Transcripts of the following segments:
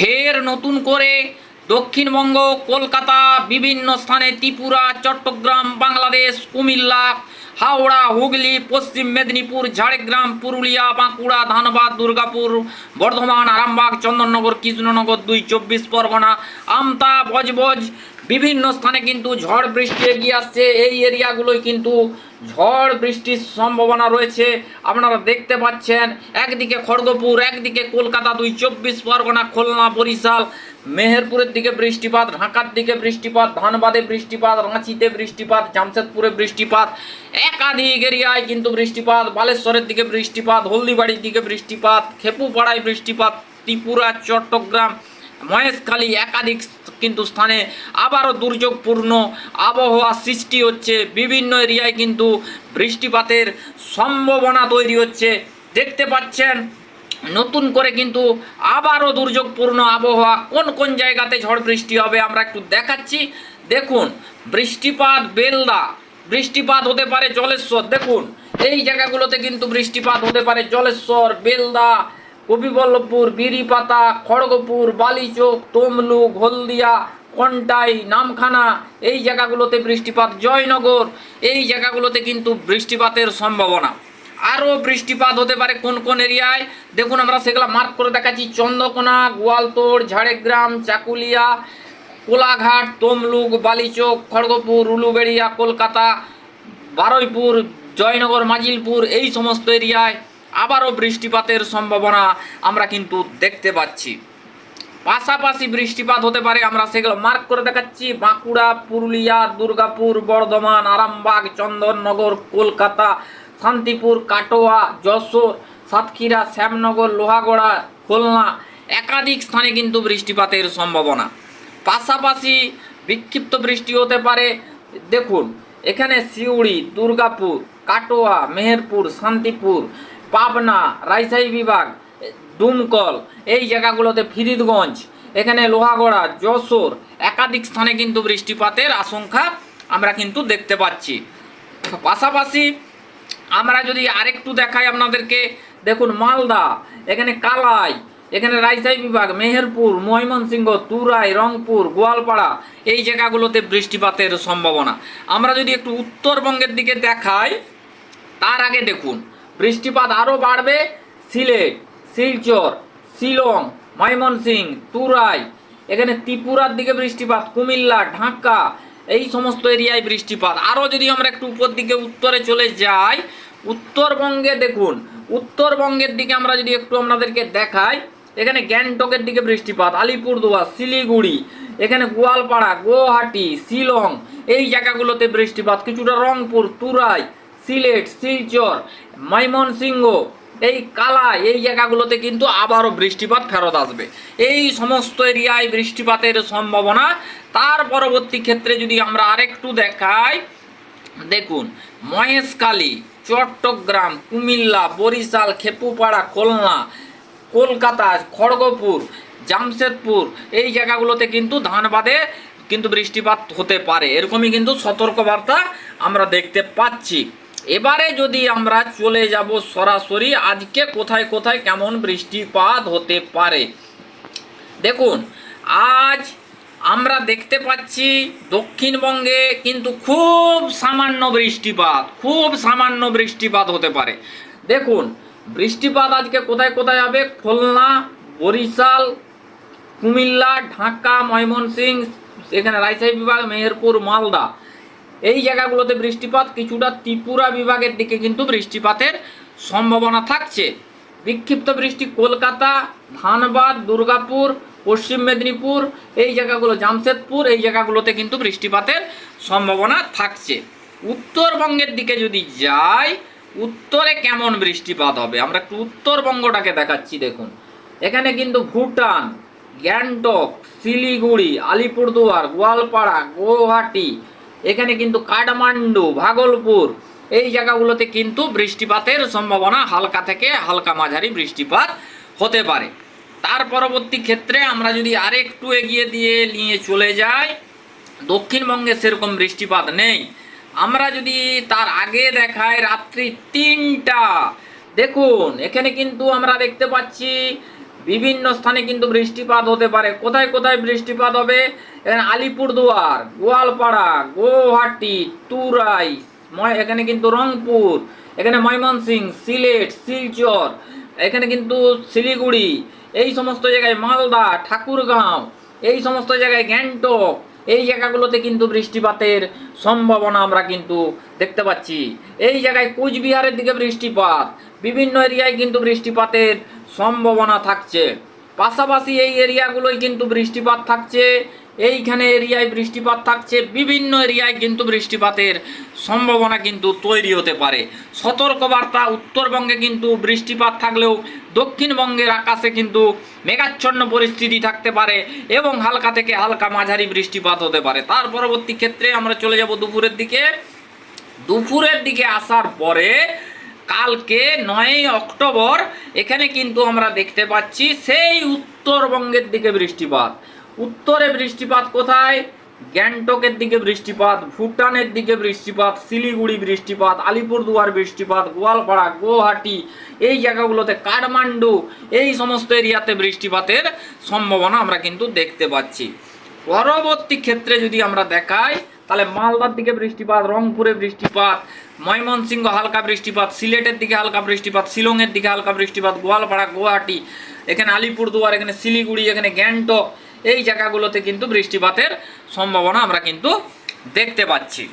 ফের নতুন করে দক্ষিণবঙ্গ, কলকাতা, বিভিন্ন স্থানে ত্রিপুরা, চট্টগ্রাম, বাংলাদেশ, কুমিল্লা, হাওড়া, হুগলি, পশ্চিম মেদিনীপুর, ঝাড়গ্রাম, পুরুলিয়া, বাঁকুড়া, ধানবাদ, দুর্গাপুর, বর্ধমান, আরামবাগ, চন্দননগর, কৃষ্ণনগর, দুই চব্বিশ পরগনা, আমতা, বজবজ, বিভিন্ন স্থানে কিন্তু ঝড় বৃষ্টি এগিয়ে আসছে। এই এরিয়াগুলোয় কিন্তু ঝড় বৃষ্টির সম্ভাবনা রয়েছে। আপনারা দেখতে পাচ্ছেন, একদিকে খড়গপুর, একদিকে কলকাতা দুই, চব্বিশ পরগনা, খুলনা, বরিশাল। মেহেরপুরের দিকে বৃষ্টিপাত, ঢাকার দিকে বৃষ্টিপাত, ধানবাদে বৃষ্টিপাত, রাঁচিতে বৃষ্টিপাত, জামশেদপুরে বৃষ্টিপাত। একাধিক এরিয়ায় কিন্তু বৃষ্টিপাত, বালেশ্বরের দিকে বৃষ্টিপাত, হলদিবাড়ির দিকে বৃষ্টিপাত, খেপুপাড়ায় বৃষ্টিপাত, ত্রিপুরা, চট্টগ্রাম মহেশখালী একাধিক কিন্তু স্থানে আবারও দুর্যোগপূর্ণ আবহাওয়া সৃষ্টি হচ্ছে। বিভিন্ন এরিয়ায় কিন্তু বৃষ্টিপাতের সম্ভাবনা তৈরি হচ্ছে। দেখতে পাচ্ছেন, নতুন করে কিন্তু আবারও দুর্যোগপূর্ণ আবহাওয়া কোন কোন জায়গাতে ঝড় বৃষ্টি হবে আমরা একটু দেখাচ্ছি। দেখুন, বৃষ্টিপাত বেলদা, বৃষ্টিপাত হতে পারে জলেশ্বর। দেখুন, এই জায়গাগুলোতে কিন্তু বৃষ্টিপাত হতে পারে জলেশ্বর, বেলদা কবিবল্লভপুর বিড়িপাতা খড়গপুর, বালিচোক, তমলুক, হলদিয়া কন্টাই নামখানা, এই জায়গাগুলোতে বৃষ্টিপাত জয়নগর, এই জায়গাগুলোতে কিন্তু বৃষ্টিপাতের সম্ভাবনা। আরও বৃষ্টিপাত হতে পারে কোন কোন এরিয়ায়? দেখুন আমরা সেগুলো মার্ক করে দেখাচ্ছি। চন্দ্রকোনা, গোয়ালতোড়, ঝাড়গ্রাম, চাকুলিয়া, কোলাঘাট, তমলুক, বালিচোক, খড়গপুর, উলুবেড়িয়া, কলকাতা, বারুইপুর, জয়নগর, মাজিলপুর, এই সমস্ত এরিয়ায় আবারও বৃষ্টিপাতের সম্ভাবনা আমরা কিন্তু দেখতে পাচ্ছি। পাশাপাশি বৃষ্টিপাত হতে পারে, আমরা সেগুলো মার্ক করে দেখাচ্ছি। বাঁকুড়া, পুরুলিয়া, দুর্গাপুর, বর্ধমান, আরামবাগ, চন্দননগর, কলকাতা, শান্তিপুর, কাটোয়া, যশোর, সাতক্ষীরা, শ্যামনগর, লোহাগড়া, খুলনা একাধিক স্থানে কিন্তু বৃষ্টিপাতের সম্ভাবনা। পাশাপাশি বিক্ষিপ্ত বৃষ্টি হতে পারে, দেখুন, এখানে সিউড়ি, দুর্গাপুর, কাটোয়া, মেহেরপুর, শান্তিপুর পাবনা, রাজশাহী বিভাগ ডুমকল এই জায়গাগুলোতে ফিরিদগঞ্জ, এখানে লোহাগড়া, যশোর, একাধিক স্থানে কিন্তু বৃষ্টিপাতের আশঙ্কা আমরা কিন্তু দেখতে পাচ্ছি। পাশাপাশি আমরা যদি আরেকটু দেখাই আপনাদেরকে, দেখুন মালদা, এখানে কালাই, এখানে রাজশাহী বিভাগ, মেহেরপুর, ময়মনসিংহ, তুরাই, রংপুর, গোয়ালপাড়া, এই জায়গাগুলোতে বৃষ্টিপাতের সম্ভাবনা। আমরা যদি একটু উত্তরবঙ্গের দিকে দেখাই, তার আগে দেখুন বৃষ্টিপাত আরও বাড়বে। সিলেট, শিলচর, শিলং, ময়মনসিং, তুরাই, এখানে ত্রিপুরার দিকে বৃষ্টিপাত, কুমিল্লা, ঢাকা, এই সমস্ত এরিয়ায় বৃষ্টিপাত। আরও যদি আমরা একটু উপর দিকে, উত্তরে চলে যাই, উত্তরবঙ্গে দেখুন, উত্তরবঙ্গের দিকে আমরা যদি একটু আপনাদেরকে দেখাই, এখানে গ্যাংটকের দিকে বৃষ্টিপাত, আলিপুরদুয়ার, শিলিগুড়ি, এখানে গোয়ালপাড়া, গুয়াহাটি, শিলং, এই জায়গাগুলোতে বৃষ্টিপাত, কিছুটা রংপুর, তুরাই সিলেট, শিলচর, ময়মনসিংহ, এই কালা, এই জায়গাগুলোতে কিন্তু আবারও বৃষ্টিপাত ফেরত আসবে। এই সমস্ত এরিয়ায় বৃষ্টিপাতের সম্ভাবনা। তার পরবর্তী ক্ষেত্রে যদি আমরা আরেকটু দেখাই, দেখুন, মহেশখালী, চট্টগ্রাম, কুমিল্লা, বরিশাল, খেপুপাড়া, খুলনা, কলকাতা, খড়গপুর, জামশেদপুর, এই জায়গাগুলোতে কিন্তু ধানবাদে কিন্তু বৃষ্টিপাত হতে পারে। এরকমই কিন্তু সতর্কবার্তা আমরা দেখতে পাচ্ছি। এবারে যদি আমরা চলে যাব সরাসরি, আজকে কোথায় কোথায় কেমন বৃষ্টিপাত হতে পারে? দেখুন, আজ আমরা দেখতে পাচ্ছি দক্ষিণবঙ্গে কিন্তু খুব সামান্য বৃষ্টিপাত, খুব সামান্য বৃষ্টিপাত হতে পারে। দেখুন, বৃষ্টিপাত আজকে কোথায় কোথায় হবে? খুলনা, বরিশাল, কুমিল্লা, ঢাকা, ময়মনসিংহ, এখানে রাজশাহী বিভাগ, মেহেরপুর, মালদা। এই জায়গাগুলোতে বৃষ্টিপাত কিছুটা ত্রিপুরা বিভাগের দিকে কিন্তু বৃষ্টিপাতের সম্ভাবনা থাকছে। বিক্ষিপ্ত বৃষ্টি কলকাতা, ধানবাদ, দুর্গাপুর, পশ্চিম মেদিনীপুর, এই জায়গাগুলো জামশেদপুর, এই জায়গাগুলোতে কিন্তু বৃষ্টিপাতের সম্ভাবনা থাকছে। উত্তরবঙ্গের দিকে যদি যাই, উত্তরে কেমন বৃষ্টিপাত হবে? আমরা একটু উত্তরবঙ্গটাকে দেখাচ্ছি, দেখুন। এখানে কিন্তু ভুটান, গ্যাংটক, শিলিগুড়ি, আলিপুরদুয়ার, গোয়ালপাড়া, গুয়াহাটি এখানে কিন্তু কাঠমান্ডু, ভাগলপুর, এই জায়গাগুলোতে কিন্তু বৃষ্টিপাতের সম্ভাবনা হালকা থেকে হালকা মাঝারি বৃষ্টিপাত হতে পারে। তার পরবর্তী ক্ষেত্রে আমরা যদি আরেকটু এগিয়ে দিয়ে নিয়ে চলে যাই, দক্ষিণবঙ্গে সেরকম বৃষ্টিপাত নেই। আমরা যদি তার আগে দেখাই, রাত্রি তিনটা। দেখুন, এখানে কিন্তু আমরা দেখতে পাচ্ছি বিভিন্ন স্থানে কিন্তু বৃষ্টিপাত হতে পারে। কোথায় কোথায় বৃষ্টিপাত হবে? এখানে আলিপুরদুয়ার, গোয়ালপাড়া গুয়াহাটি তুরাই এখানে কিন্তু রংপুর, এখানে ময়মনসিং সিলেট, শিলচর, এখানে কিন্তু শিলিগুড়ি, এই সমস্ত জায়গায় মালদা, ঠাকুরগাঁও, এই সমস্ত জায়গায় গ্যাংটক, এই জায়গাগুলোতে কিন্তু বৃষ্টিপাতের সম্ভাবনা আমরা কিন্তু দেখতে পাচ্ছি। এই জায়গায় কুচবিহারের দিকে বৃষ্টিপাত, বিভিন্ন এরিয়ায় কিন্তু বৃষ্টিপাতের সম্ভাবনা থাকছে। পাশাপাশি এই এরিয়াগুলোয় কিন্তু বৃষ্টিপাত থাকছে। এইখানে এরিয়ায় বৃষ্টিপাত থাকছে। বিভিন্ন এরিয়ায় কিন্তু বৃষ্টিপাতের সম্ভাবনা কিন্তু তৈরি হতে পারে। সতর্কবার্তা, উত্তরবঙ্গে কিন্তু বৃষ্টিপাত থাকলেও দক্ষিণবঙ্গের আকাশে কিন্তু মেঘাচ্ছন্ন পরিস্থিতি থাকতে পারে এবং হালকা থেকে হালকা মাঝারি বৃষ্টিপাত হতে পারে। তার পরবর্তী ক্ষেত্রে আমরা চলে যাব দুপুরের দিকে। দুপুরের দিকে আসার পরে কালকে নয়ই অক্টোবর, এখানে কিন্তু আমরা দেখতে পাচ্ছি সেই উত্তরবঙ্গের দিকে বৃষ্টিপাত। উত্তরে বৃষ্টিপাত কোথায়? গ্যাংটকের দিকে বৃষ্টিপাত, ভুটানের দিকে বৃষ্টিপাত, শিলিগুড়ি বৃষ্টিপাত, আলিপুরদুয়ার বৃষ্টিপাত, গোয়ালপাড়া, গুয়াহাটি, এই জায়গাগুলোতে কাঠমান্ডু, এই সমস্ত এরিয়াতে বৃষ্টিপাতের সম্ভাবনা আমরা কিন্তু দেখতে পাচ্ছি। পরবর্তী ক্ষেত্রে যদি আমরা দেখাই তাহলে মালদার দিকে বৃষ্টিপাত, রংপুরে বৃষ্টিপাত, ময়মনসিংহ হালকা বৃষ্টিপাত, সিলেটের দিকে হালকা বৃষ্টিপাত, শিলংয়ের দিকে হালকা বৃষ্টিপাত, গোয়ালপাড়া, গুয়াহাটি, এখানে আলিপুরদুয়ার, এখানে শিলিগুড়ি, এখানে গ্যাংটক, এই জায়গাগুলোতে কিন্তু বৃষ্টিপাতের সম্ভাবনা আমরা কিন্তু দেখতে পাচ্ছি।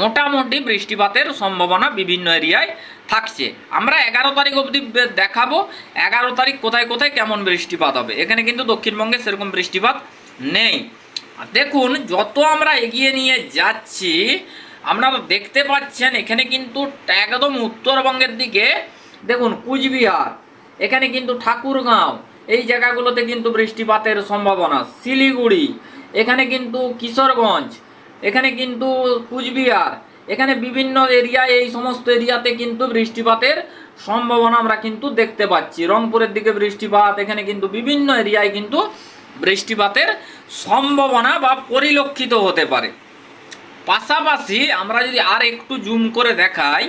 মোটামুটি বৃষ্টিপাতের সম্ভাবনা বিভিন্ন এরিয়ায় থাকছে। আমরা এগারো তারিখ অবধি দেখাবো, এগারো তারিখ কোথায় কোথায় কেমন বৃষ্টিপাত হবে। এখানে কিন্তু দক্ষিণবঙ্গে সেরকম বৃষ্টিপাত নেই। দেখুন, যত আমরা এগিয়ে নিয়ে যাচ্ছি আপনারা দেখতে পাচ্ছেন, এখানে কিন্তু একদম উত্তরবঙ্গের দিকে, দেখুন, কুচবিহার, এখানে কিন্তু ঠাকুরগাঁও, এই জায়গাগুলোতে কিন্তু বৃষ্টিপাতের সম্ভাবনা, শিলিগুড়ি, এখানে কিন্তু কিশোরগঞ্জ, এখানে কিন্তু কুচবিহার, এখানে বিভিন্ন এরিয়ায় এই সমস্ত এরিয়াতে কিন্তু বৃষ্টিপাতের সম্ভাবনা আমরা কিন্তু দেখতে পাচ্ছি। রংপুরের দিকে বৃষ্টিপাত, এখানে কিন্তু বিভিন্ন এরিয়ায় কিন্তু বৃষ্টিপাতের সম্ভাবনা বা পরিলক্ষিত হতে পারে। পাশাপাশি আমরা যদি আর একটু জুম করে দেখাই,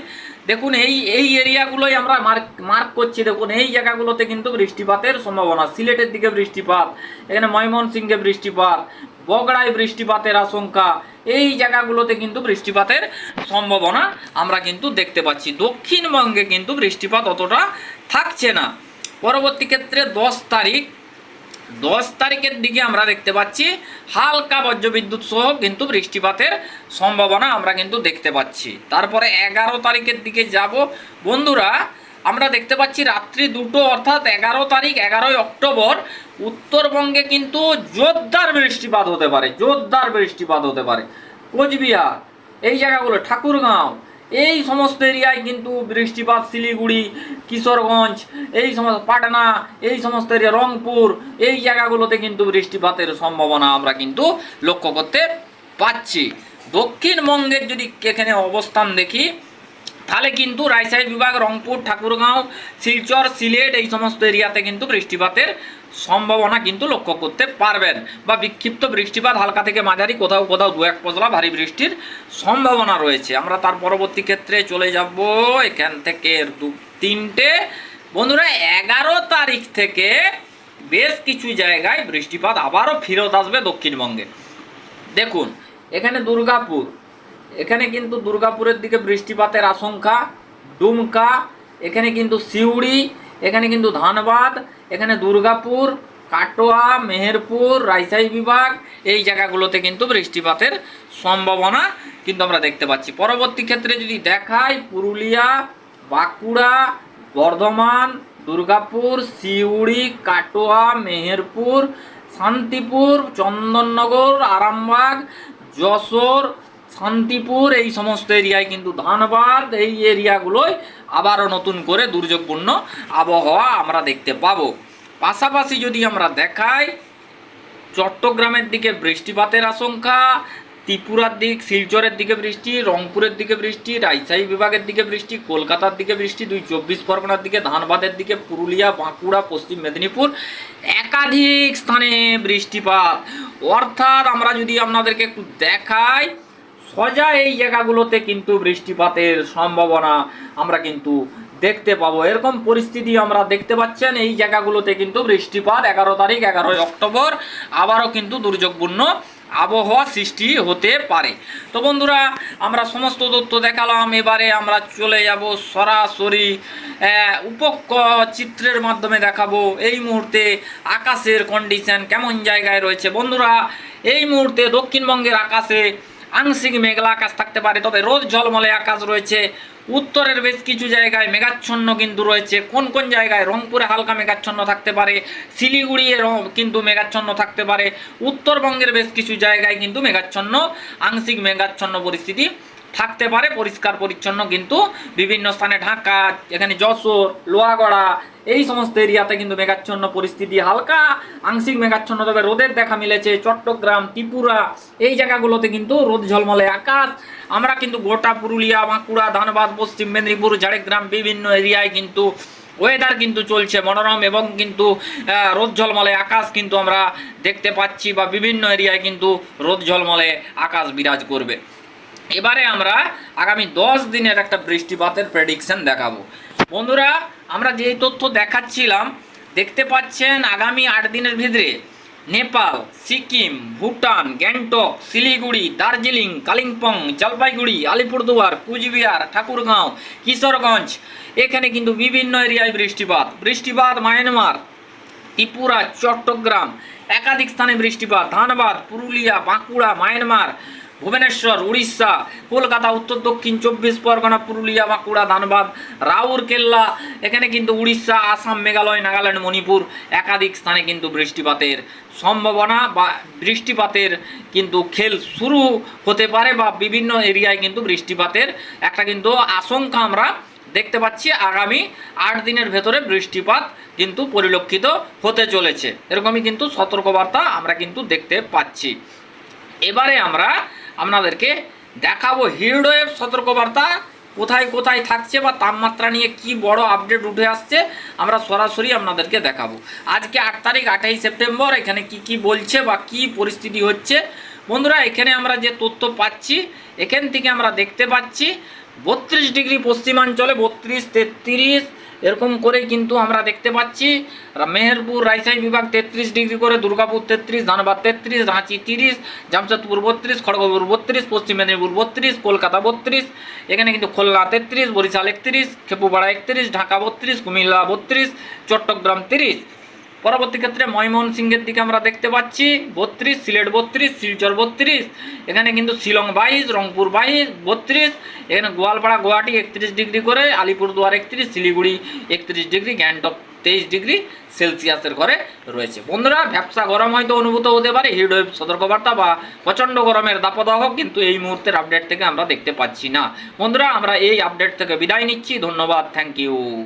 দেখুন এই এই এরিয়াগুলোই আমরা মার্ক মার্ক করছি। দেখুন এই জায়গাগুলোতে কিন্তু বৃষ্টিপাতের সম্ভাবনা। সিলেটের দিকে বৃষ্টিপাত, এখানে ময়মনসিংহে বৃষ্টিপাত, বগড়ায় বৃষ্টিপাতের আশঙ্কা, এই জায়গাগুলোতে কিন্তু বৃষ্টিপাতের সম্ভাবনা আমরা কিন্তু দেখতে পাচ্ছি। দক্ষিণবঙ্গে কিন্তু বৃষ্টিপাত অতটা থাকছে না। পরবর্তী ক্ষেত্রে দশ তারিখ দশ তারিখের দিকে আমরা দেখতে পাচ্ছি হালকা বজ্রবিদ্যুৎ সহ কিন্তু বৃষ্টিপাতের সম্ভাবনা আমরা কিন্তু দেখতে পাচ্ছি। তারপরে এগারো তারিখের দিকে যাব। বন্ধুরা, আমরা দেখতে পাচ্ছি রাত্রি দুটো অর্থাৎ এগারো তারিখ, এগারোই অক্টোবর, উত্তরবঙ্গে কিন্তু জোরদার বৃষ্টিপাত হতে পারে, জোরদার বৃষ্টিপাত হতে পারে। কোচবিহার, এই জায়গাগুলো, ঠাকুরগাঁও এই সমস্ত এরিয়ায় কিন্তু বৃষ্টিপাত শিলিগুড়ি, কিশোরগঞ্জ, এই সমস্ত পাটনা, এই সমস্ত এরিয়া রংপুর, এই জায়গাগুলোতে কিন্তু বৃষ্টিপাতের সম্ভাবনা আমরা কিন্তু লক্ষ্য করতে পাচ্ছি। দক্ষিণবঙ্গের যদি এখানে অবস্থান দেখি, তাহলে কিন্তু রাজশাহী বিভাগ, রংপুর, ঠাকুরগাঁও, শিলচর, সিলেট এই সমস্ত এরিয়াতে কিন্তু বৃষ্টিপাতের সম্ভাবনা কিন্তু লক্ষ্য করতে পারবেন। বা বিক্ষিপ্ত বৃষ্টিপাত হালকা থেকে মাঝারি, কোথাও কোথাও দু এক পশলা ভারী বৃষ্টির সম্ভাবনা রয়েছে। আমরা তার পরবর্তী ক্ষেত্রে চলে যাব এখান থেকে দু তিনটে। বন্ধুরা, এগারো তারিখ থেকে বেশ কিছু জায়গায় বৃষ্টিপাত আবারও ফিরত আসবে দক্ষিণবঙ্গে। দেখুন, এখানে দুর্গাপুর। এখানে কিন্তু দুর্গাপুরের দিকে বৃষ্টিপাতের আশঙ্কা, ডুমকা। এখানে কিন্তু সিউড়ি এখানে কিন্তু ধানবাদ, এখানে দুর্গাপুর, কাটোয়া, মেহেরপুর রাজশাহী বিভাগ, এই জায়গাগুলোতে কিন্তু বৃষ্টিপাতের সম্ভাবনা কিন্তু আমরা দেখতে পাচ্ছি। পরবর্তী ক্ষেত্রে যদি দেখাই, পুরুলিয়া, বাঁকুড়া, বর্ধমান, দুর্গাপুর, সিউড়ি, কাটোয়া, মেহেরপুর, শান্তিপুর, চন্দননগর, আরামবাগ, যশোর, শান্তিপুর, এই সমস্ত এরিয়ায় কিন্তু ধানবাদ, এই এরিয়াগুলোয় আবারও নতুন করে দুর্যোগপূর্ণ আবহাওয়া আমরা দেখতে পাবো। পাশাপাশি যদি আমরা দেখাই, চট্টগ্রামের দিকে বৃষ্টিপাতের আশঙ্কা, ত্রিপুরার দিক, শিলচরের দিকে বৃষ্টি, রংপুরের দিকে বৃষ্টি, রাজশাহী বিভাগের দিকে বৃষ্টি, কলকাতার দিকে বৃষ্টি, দুই চব্বিশ পরগনার দিকে, ধানবাদের দিকে, পুরুলিয়া, বাঁকুড়া, পশ্চিম মেদিনীপুর একাধিক স্থানে বৃষ্টিপাত। অর্থাৎ আমরা যদি আপনাদেরকে একটু দেখাই সজা এই জায়গাগুলোতে কিন্তু বৃষ্টিপাতের সম্ভাবনা আমরা কিন্তু দেখতে পাবো। এরকম পরিস্থিতি আমরা দেখতে পাচ্ছেন এই জায়গাগুলোতে কিন্তু বৃষ্টিপাত এগারো তারিখ এগারোই অক্টোবর আবারও কিন্তু দুর্যোগপূর্ণ আবহাওয়া সৃষ্টি হতে পারে। তো বন্ধুরা আমরা সমস্ত তথ্য দেখালাম এবারে আমরা চলে যাব সরাসরি আহ, উপক চিত্রের মাধ্যমে দেখাবো। এই মুহূর্তে আকাশের কন্ডিশন কেমন জায়গায় রয়েছে? বন্ধুরা এই মুহূর্তে দক্ষিণবঙ্গের আকাশে আংশিক মেঘলা আকাশ থাকতে পারে, তবে রোদ ঝলমলে আকাশ রয়েছে। উত্তরের বেশ কিছু জায়গায় মেঘাচ্ছন্ন কিন্তু রয়েছে। কোন কোন জায়গায়? রংপুরে হালকা মেঘাচ্ছন্ন থাকতে পারে শিলিগুড়ি কিন্তু মেঘাচ্ছন্ন থাকতে পারে। উত্তরবঙ্গের বেশ কিছু জায়গায় কিন্তু মেঘাচ্ছন্ন, আংশিক মেঘাচ্ছন্ন পরিস্থিতি থাকতে পারে, পরিষ্কার পরিচ্ছন্ন, কিন্তু বিভিন্ন স্থানে ঢাকা, এখানে যশোর, লোহাগড়া, এই সমস্ত এরিয়াতে কিন্তু মেঘাচ্ছন্ন পরিস্থিতি, হালকা আংশিক মেঘাচ্ছন্ন, তবে রোদের দেখা মিলেছে, চট্টগ্রাম, ত্রিপুরা, এই জায়গাগুলোতে কিন্তু রোদ ঝলমলে আকাশ। আমরা কিন্তু গোটা পুরুলিয়া, বাঁকুড়া, ধানবাদ, পশ্চিম মেদিনীপুর, ঝাড়গ্রাম, বিভিন্ন এরিয়ায় কিন্তু ওয়েদার কিন্তু চলছে মনোরম এবং কিন্তু রোদ ঝলমলে আকাশ কিন্তু আমরা দেখতে পাচ্ছি বা বিভিন্ন এরিয়ায় কিন্তু রোদ ঝলমলে আকাশ বিরাজ করবে। এবারে আমরা আগামী দশ দিনের একটা বৃষ্টিপাতের প্রেডিকশন দেখাবো। বন্ধুরা, আমরা যেই তথ্য দেখাচ্ছিলাম, দেখতে পাচ্ছেন আগামী আট দিনের ভিতরে নেপাল, সিকিম, ভুটান, গ্যাংটক, শিলিগুড়ি, দার্জিলিং, কালিম্পং, জলপাইগুড়ি, আলিপুরদুয়ার, কুচবিহার, ঠাকুরগাঁও, কিশোরগঞ্জ, এখানে কিন্তু বিভিন্ন এরিয়ায় বৃষ্টিপাত। বৃষ্টিপাত মায়ানমার, ত্রিপুরা, চট্টগ্রাম, একাধিক স্থানে বৃষ্টিপাত। ধানবাদ, পুরুলিয়া, বাঁকুড়া, মায়ানমার ভুবনেশ্বর, উড়িষ্যা, কলকাতা, উত্তর, দক্ষিণ, চব্বিশ পরগনা, পুরুলিয়া, বাঁকুড়া, ধানবাদ রাউরকেল্লা এখানে কিন্তু উড়িষ্যা, আসাম, মেঘালয়, নাগাল্যান্ড, মণিপুর একাধিক স্থানে কিন্তু বৃষ্টিপাতের সম্ভাবনা বা বৃষ্টিপাতের কিন্তু খেল শুরু হতে পারে বা বিভিন্ন এরিয়ায় কিন্তু বৃষ্টিপাতের একটা কিন্তু আশঙ্কা আমরা দেখতে পাচ্ছি আগামী আট দিনের ভেতরে বৃষ্টিপাত কিন্তু পরিলক্ষিত হতে চলেছে। এরকমই কিন্তু সতর্কবার্তা আমরা কিন্তু দেখতে পাচ্ছি। এবারে আমরা আপনাদেরকে দেখাবো হিরডোয়েভ সতর্কবার্তা, কোথায় কোথায় থাকছে বা তাপমাত্রা নিয়ে কি বড় আপডেট উঠে আসছে, আমরা সরাসরি আপনাদেরকে দেখাবো। আজকে আট তারিখ, আঠাই সেপ্টেম্বর, এখানে কি কি বলছে বা কি পরিস্থিতি হচ্ছে। বন্ধুরা, এখানে আমরা যে তথ্য পাচ্ছি, এখান থেকে আমরা দেখতে পাচ্ছি, বত্রিশ ডিগ্রি পশ্চিমাঞ্চলে বত্রিশ তেত্রিশ এরকম করে কিন্তু আমরা দেখতে পাচ্ছি, মেহেরপুর রাজশাহী বিভাগ তেত্রিশ ডিগ্রি করে, দুর্গাপুর তেত্রিশ, ধানবাদ তেত্রিশ, রাঁচি তিরিশ, জামশেদপুর বত্রিশ, খড়গপুর বত্রিশ, পশ্চিম মেদিনীপুর বত্রিশ, কলকাতা বত্রিশ, এখানে কিন্তু খুলনা তেত্রিশ, বরিশাল একত্রিশ, খেপুপাড়া একত্রিশ, ঢাকা বত্রিশ, কুমিল্লা বত্রিশ, চট্টগ্রাম তিরিশ। পরবর্তী ক্ষেত্রে ময়মনসিংহের দিকে আমরা দেখতে পাচ্ছি, বত্রিশ, সিলেট বত্রিশ, শিলচর বত্রিশ, এখানে কিন্তু শিলং বাইশ, রংপুর বাইশ, বত্রিশ, এখানে গোয়ালপাড়া, গুয়াহাটি একত্রিশ ডিগ্রি করে, আলিপুরদুয়ার একত্রিশ, শিলিগুড়ি একত্রিশ ডিগ্রি, গ্যাংটক তেইশ ডিগ্রি সেলসিয়াসের ঘরে রয়েছে। বন্ধুরা, ব্যবসা গরম হয়তো অনুভূত হতে পারে হিটওয়েভ সতর্কবার্তা বা প্রচণ্ড গরমের দাপদাহ কিন্তু এই মুহূর্তের আপডেট থেকে আমরা দেখতে পাচ্ছি না। বন্ধুরা, আমরা এই আপডেট থেকে বিদায় নিচ্ছি, ধন্যবাদ থ্যাংক ইউ